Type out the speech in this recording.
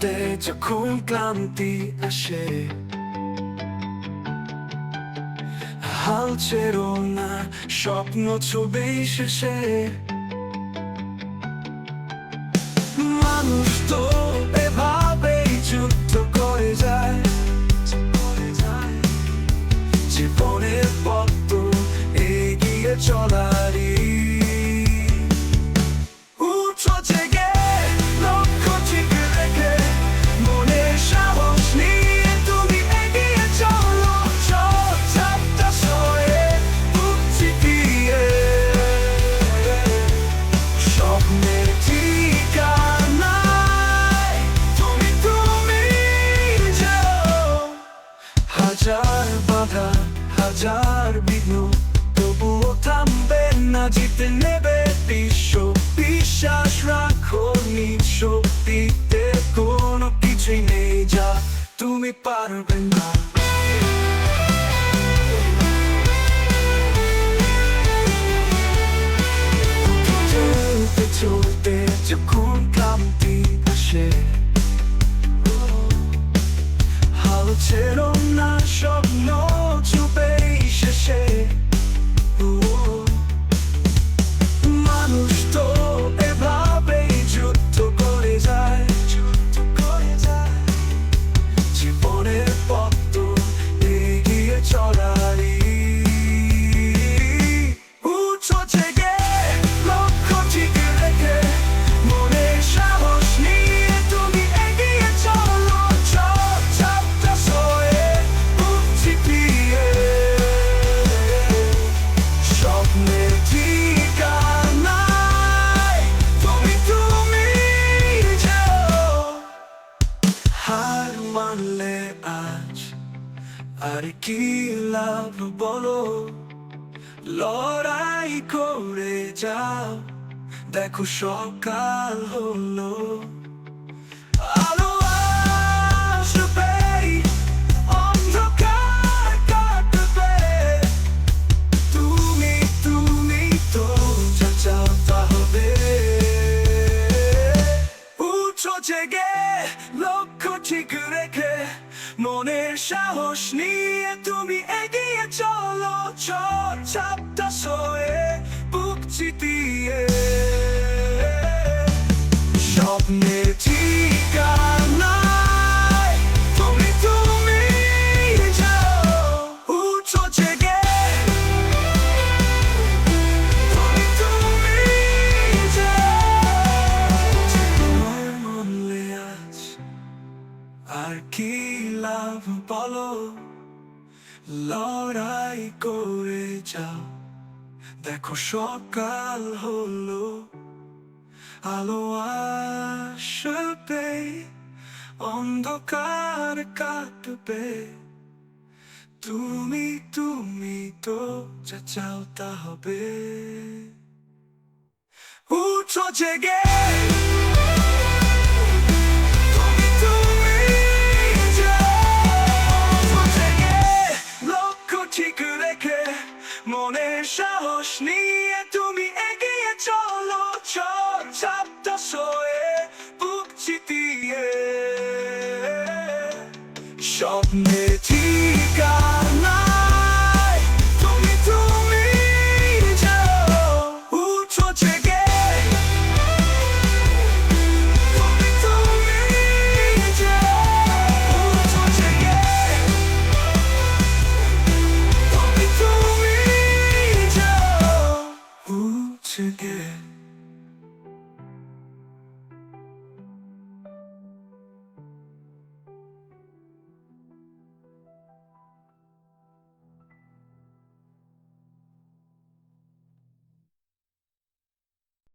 চলতে যখন ক্লান্তি স্বপ্ন ছবি শেষে। মানুষ তো এভাবেই যুদ্ধ করে যায়, জীবনের পথ তো এগিয়ে চলারই হাজার বিঘ্ন তবুও থামবে না, জিতে নেবে বিশ্ব বিশ্বাস রাখো, নিজ শক্তিতে কোনো কিছুই নেই যা তুমি পারবে না। আর কি লাভ বলো? লড়াই করে যাও। দেখো সকাল হলো। মনের সাহস নিয়ে তুমি এগিয়ে চলো চাপটা সয়ে বুক চিতিয়ে। ঠিকানায় তুমি তুমি তুমি আর কি লাভ বলো লড়াই করে যাও দেখো সকাল হলো আলো আসবে অন্ধকার কাটবে তুমি তুমি তো যা চাও তা হবে উঠো জেগে শোয়ে বুক চিতিয়ে স্বপ্নে ঠিকানা তুমি তুমি যাও, উঠো জেগে। তুমি তুমি যাও, উঠো জেগে। তুমি তুমি যাও, উঠো জেগে।